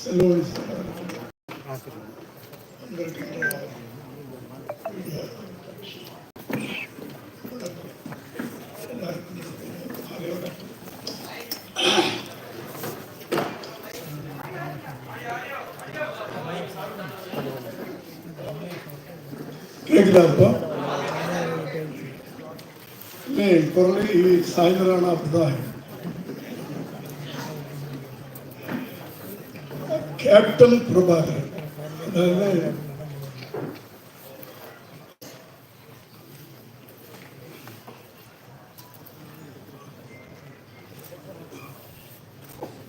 Selvamani sir வந்திருக்கின்ற எல்லாருக்கும் மாலை வணக்கம். கேக்குதா இப்போ இல்லை குரலை சாயந்தரம் ஆனால் அப்படிதான் கேப்டன் பிரபாகரன். அதாவது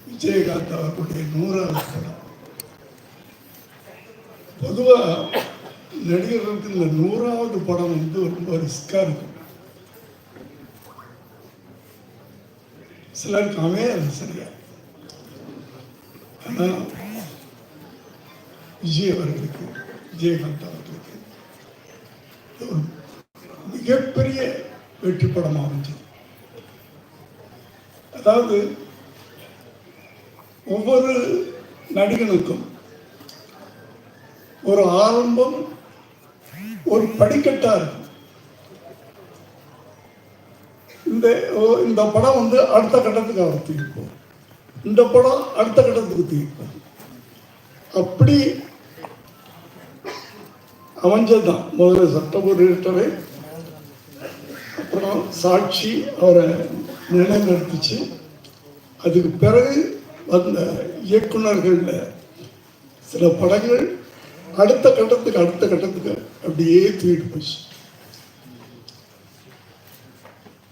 விஜயகாந்த் அவர்களுடைய நூறாவது படம். பொதுவாக நடிகர்களுக்கு இந்த நூறாவது படம் வந்து ரொம்ப ரிஸ்காக இருக்கும். சிலருக்கு அமையாது சரியா? ஆனால் விஜய் அவர்களுக்கு விஜயகாந்த் அவர்களுக்கு ஒரு மிகப்பெரிய வெற்றி படமாக அமைஞ்சது. அதாவது ஒவ்வொரு நடிகனுக்கும் ஒரு ஆரம்பம் ஒரு படிக்கட்டா இருக்கும். இந்த ஓ- இந்த படம் வந்து அடுத்த கட்டத்துக்கு அவர் தூக்கிப்போம் இந்த படம் அடுத்த கட்டத்துக்கு தூக்கிப்போம் அப்படி அமைஞ்சதுதான் முதல்ல சட்டபூர்வரை அப்புறம் சாட்சி அவரை நிலைநிறுத்துச்சு. அதுக்கு பிறகு வந்த இயக்குநர்களில் சில படங்கள் அடுத்த கட்டத்துக்கு அடுத்த கட்டத்துக்கு அப்படியே தூக்கிட்டு போச்சு.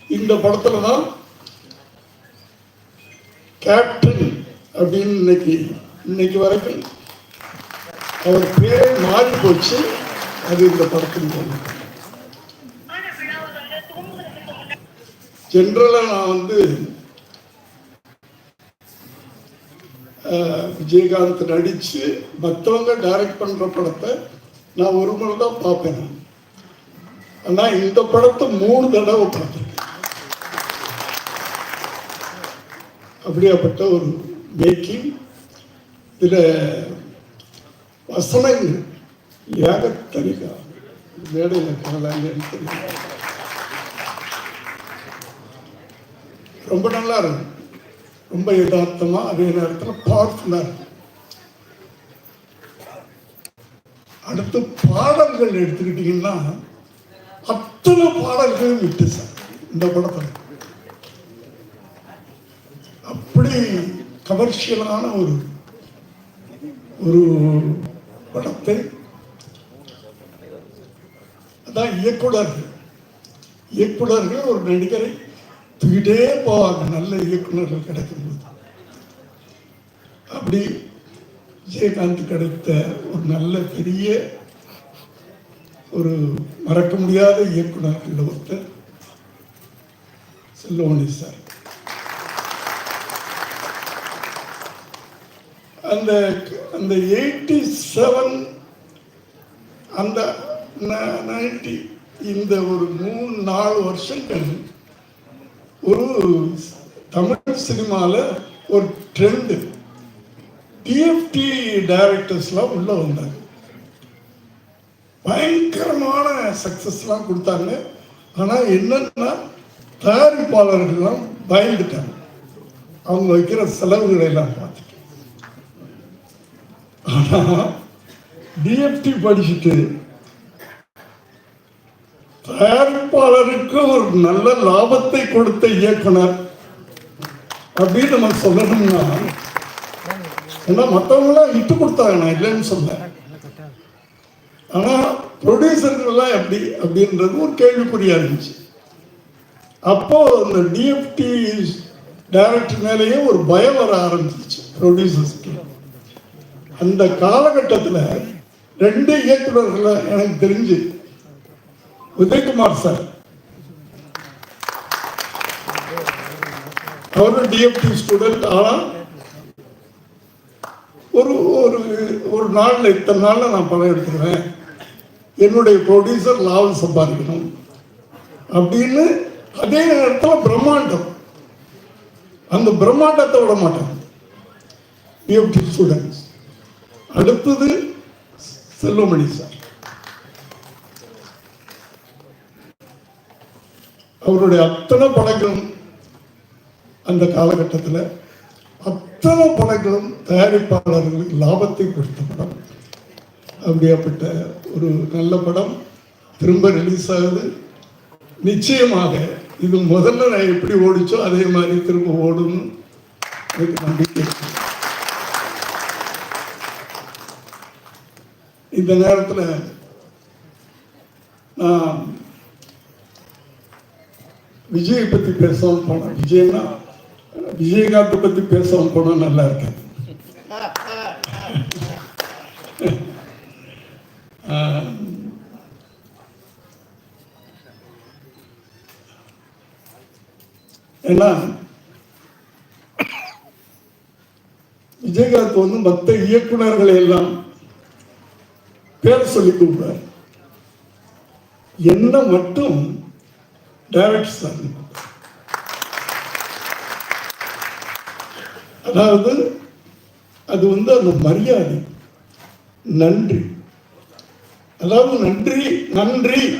இந்த படத்துல தான் கேப்டன் அப்படின்னு இன்னைக்கு இன்னைக்கு வரைக்கும் அவர் பேர் மாறி போச்சு அது இந்த படத்தின் மூலம். ஜென்ரலாக நான் வந்து விஜயகாந்த் நடித்து மற்றவங்க டைரக்ட் பண்ணுற படத்தை நான் ஒரு முறை தான் பார்ப்பேன் ஆனால் ஆனா இந்த படத்தை மூணு தடவை பார்த்துருக்கேன். அப்படியாப்பட்ட ஒரு மேக்கிங் இதில் வசனங்கள். ஏகத்தனிகா மேடையில் கலலாங்கன்னு தெரியல ரொம்ப நல்லா இருக்கும் ரொம்ப யதார்த்தமா அதே நேரத்தில் பவர்ஃபுல்லாக இருக்கும் அடுத்து பாடல்கள் எடுத்துக்கிட்டிங்கன்னா அத்தனை பாடல்களும் விட்டு சார் இந்த படத்தில். அப்படி கமர்ஷியலான ஒரு ஒரு படத்தை அதான் இயக்குனர்கள். இயக்குனர்கள் ஒரு நடிகரை தூக்கிட்டே போவாங்க. நல்ல இயக்குனர்கள் கிடைக்கும்போது. அப்படி விஜயகாந்த் கிடைத்த ஒரு நல்ல பெரிய ஒரு மறக்க முடியாத இயக்குநர்கள் ஒருத்தர் செல்வமணி சார். அந்த அந்த எயிட்டி செவன் அந்த நைன்டி இந்த ஒரு மூணு நாலு வருஷங்கள் ஒரு தமிழ் சினிமாவில் ஒரு ட்ரெண்டு டிஎஃப்டி டைரக்டர்ஸ்லாம் உள்ள வந்தாங்க. பயங்கரமான சக்ஸஸ்லாம் கொடுத்தாங்க. ஆனால் என்னன்னா தயாரிப்பாளர்கள்லாம் பயந்துட்டாங்க. அவங்க வைக்கிற செலவுகளை எல்லாம் பார்த்துட்டு. ஆனால் டிஎஃப்டி படிச்சுட்டு தயாரிப்பாளருக்கு ஒரு நல்ல லாபத்தை கொடுத்த இயக்குனர். அப்படின்னு நம்ம சொல்லணும்னா ஏன்னா மற்றவங்களாம் இட்டு கொடுத்தாங்க நான் இல்லைன்னு சொல்ல. ஆனால் ப்ரொடியூசர்கள்லாம் எப்படி அப்படின்றது ஒரு கேள்விக்குறியா இருந்துச்சு. அப்போ அந்த டிஎஃப்டி டைரக்டர் மேலேயே ஒரு பயம் வர ஆரம்பிச்சிச்சு ப்ரொடியூசர்ஸ்க்கு அந்த காலகட்டத்தில் ரெண்டு இயக்குநர்களை எனக்கு தெரிஞ்சு உதயகுமார் சார். அவரும் டிஎஃப்டி ஸ்டூடெண்ட் ஆனால் ஒரு ஒரு ஒரு நாளில் இத்தனை நாளில் நான் பணம் எடுத்துருவேன். என்னுடைய ப்ரொடியூசர் லாபம் சம்பாதிக்கணும். அப்படின்னு அதே நேரத்தில் பிரம்மாண்டம். அந்த பிரம்மாண்டத்தை விட மாட்டாங்க டிஎஃப்டி ஸ்டூடெண்ட்ஸ் அடுத்தது செல்வமணி சார். அவருடைய அத்தனை படங்களும் அந்த காலகட்டத்தில் அத்தனை படங்களும் தயாரிப்பாளர்களுக்கு லாபத்தை கொடுத்த படம். அப்படியாப்பட்ட ஒரு நல்ல படம். திரும்ப ரிலீஸ் ஆகுது. நிச்சயமாக இது முதல்ல நான் எப்படி ஓடிச்சோ அதே மாதிரி திரும்ப ஓடும்னு எனக்கு நம்பிக்கை இந்த நேரத்தில் நான் விஜயை பற்றி பேசவும் போனோம் விஜய்னா விஜயகாந்த் பற்றி பேசவும் போனால் நல்லா இருக்காது ஏன்னா விஜயகாந்த் வந்து மற்ற இயக்குனர்களை எல்லாம் பேர் சொல்லி கூப்பிடுறார் என்ன மட்டும் டைரக்ட் சார் அதாவது அது வந்து அந்த மரியாதை. நன்றி. அதாவது நன்றி நன்றி.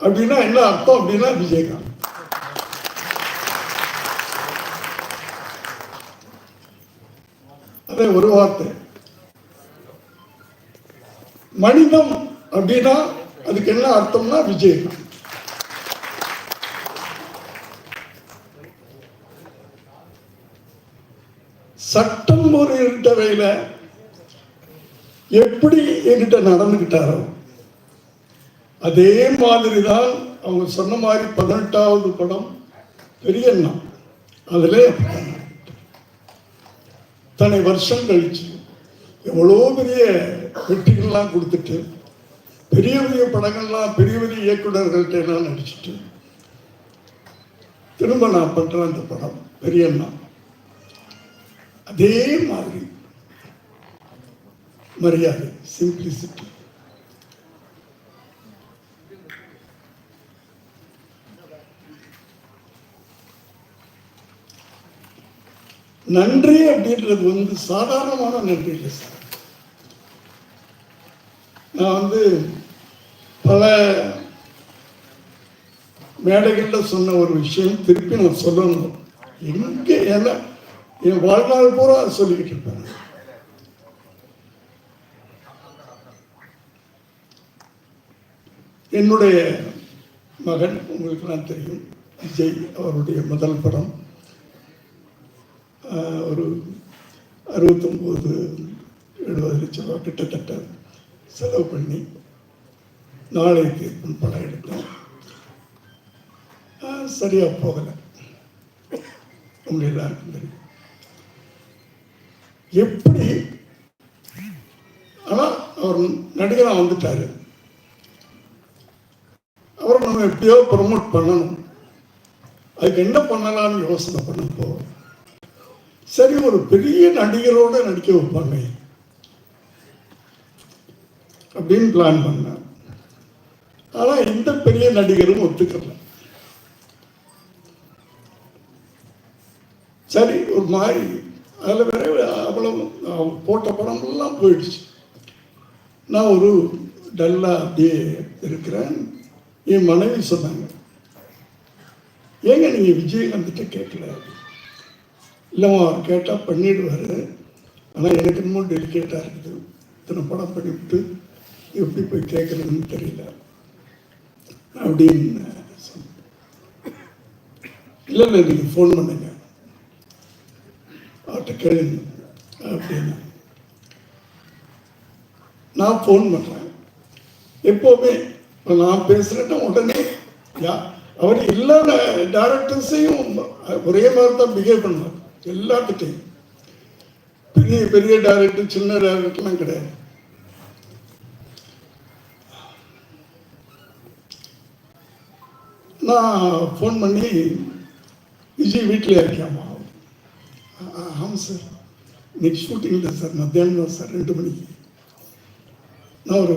அப்படின்னா என்ன அர்த்தம்? அப்படின்னா விஜயகாந்த். அதே ஒரு வார்த்தை. மனிதம் அப்படின்னா அதுக்கு என்ன அர்த்தம்னா விஜயகாந்த். சட்டம் ஒரு இருட்டவையில் எப்படி என்கிட்ட நடந்துக்கிட்டாரோ அதே மாதிரி தான் அவங்க சொன்ன மாதிரி பதினெட்டாவது படம் பெரிய அண்ணா தன்னை வருஷம் கழிச்சு எவ்வளோ பெரிய வெற்றிகள்லாம் கொடுத்துட்டு பெரிய பெரிய படங்கள்லாம் பெரிய பெரிய இயக்குநர்கள்ட்ட எல்லாம் நடிச்சுட்டு திரும்ப நான் பண்ணுறேன் அந்த படம் பெரியண்ணா அதே மாதிரி மரியாதை சிம்பிளிசிட்டி நன்றி அப்படின்றது வந்து சாதாரணமான நன்றி இல்லை சார். நான் வந்து பல மேடைகளில் சொன்ன ஒரு விஷயம் திருப்பி நான் சொல்லணும். எங்கே என்ன என் வாழ்நாள் பூரா சொல்லிக்கிட்டு இருப்பேன் என்னுடைய மகன் உங்களுக்கெல்லாம் தெரியும் விஜய் அவருடைய முதல் படம். ஒரு அறுபத்தொம்போது எழுபது லட்சம் ரூபா கிட்டத்தட்ட செலவு பண்ணி நாளை தீர்ப்புன்னு படம் எடுத்தோம் சரியாக போகலை. உங்க எல்லாருக்கும் தெரியும். எப்படி? ஆனால் அவர் நடிகராக வந்துட்டார். அவரை நம்ம எப்படியோ ப்ரமோட் பண்ணணும். அதுக்கு என்ன பண்ணலாம்னு யோசனை பண்ணப்போ சரி ஒரு பெரிய நடிகரோட நடிக்க வைப்பாங்க. அப்படின்னு பிளான் பண்ணேன். ஆனால் எந்த பெரிய நடிகரும் ஒத்துக்கல. சரி ஒரு மாதிரி அதில் வேற அவ்வளவு அவன் போட்ட படம்லாம் போயிடுச்சு. நான் ஒரு டல்லாக அப்படியே இருக்கிறேன். என் மனைவி சொன்னாங்க ஏங்க நீங்கள் விஜயகாந்த்கிட்ட கேட்கல? இல்லைம்மா அவர் கேட்டால் பண்ணிடுவார். ஆனால் எனக்கு இன்னும் டெலிகேட்டாக இருக்குது. இத்தனை படம் பண்ணிவிட்டு எப்படி போய் கேட்குறதுன்னு தெரியல. அப்படின்னு சொன்னேன். இல்லை இல்லை நீங்கள் ஃபோன் பண்ணுங்க. அவர்கிட்ட கேளுங்க அப்படின்னு. நான் ஃபோன் பண்ணுறேன் எப்போவுமே இப்போ நான் பேசுகிறேன்னா உடனே யா அவர் எல்லா டேரக்டர்ஸையும் ஒரே மாதிரி தான் பிஹேவ் பண்ணுவார் எல்லாத்துட்டையும் பெரிய பெரிய டேரக்டர் சின்ன டேரக்டர்லாம் கிடையாது. நான் ஃபோன் பண்ணி விஜய் வீட்டில் இருக்கியாமா ஆமாம் சார் இன்னைக்கு ஷூட்டிங் இல்லை சார் மத்தியானம் தான் சார் ரெண்டு மணிக்கு நான் ஒரு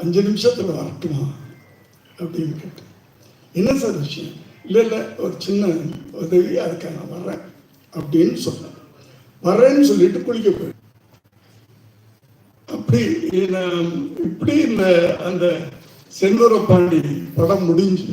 அஞ்சு நிமிஷத்தில் வரட்டுமா அப்படின்னு கேட்டேன் என்ன சார் விஷயம் இல்லை இல்லை ஒரு சின்ன உதவி அதுக்காக நான் வர்றேன் அப்படின்னு சொன்னேன் வர்றேன்னு சொல்லிட்டு குளிக்க போயிட்டேன் அப்படி இப்படி இல்லை அந்த செந்தூர பாண்டி படம் முடிஞ்சு